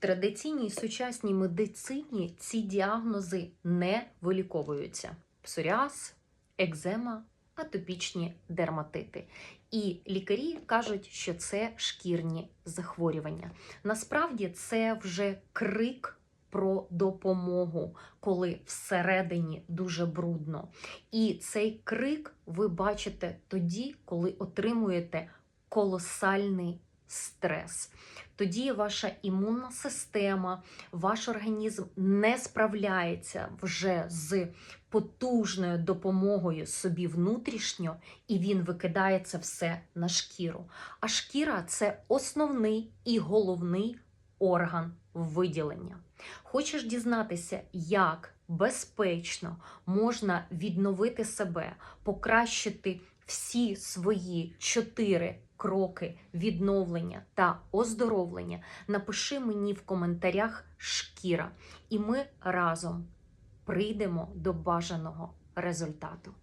традиційній сучасній медицині ці діагнози не виліковуються: псоріаз, екзема, атопічні дерматити. І лікарі кажуть, що це шкірні захворювання. Насправді це вже крик про допомогу, коли всередині дуже брудно. І цей крик ви бачите тоді, коли отримуєте колосальний стрес. Тоді ваша імунна система, ваш організм не справляється вже з потужною допомогою собі внутрішньо, і він викидає це все на шкіру. А шкіра це основний і головний орган виділення. Хочеш дізнатися, як безпечно можна відновити себе, покращити всі свої чотири кроки відновлення та оздоровлення, напиши мені в коментарях шкіра, і ми разом прийдемо до бажаного результату.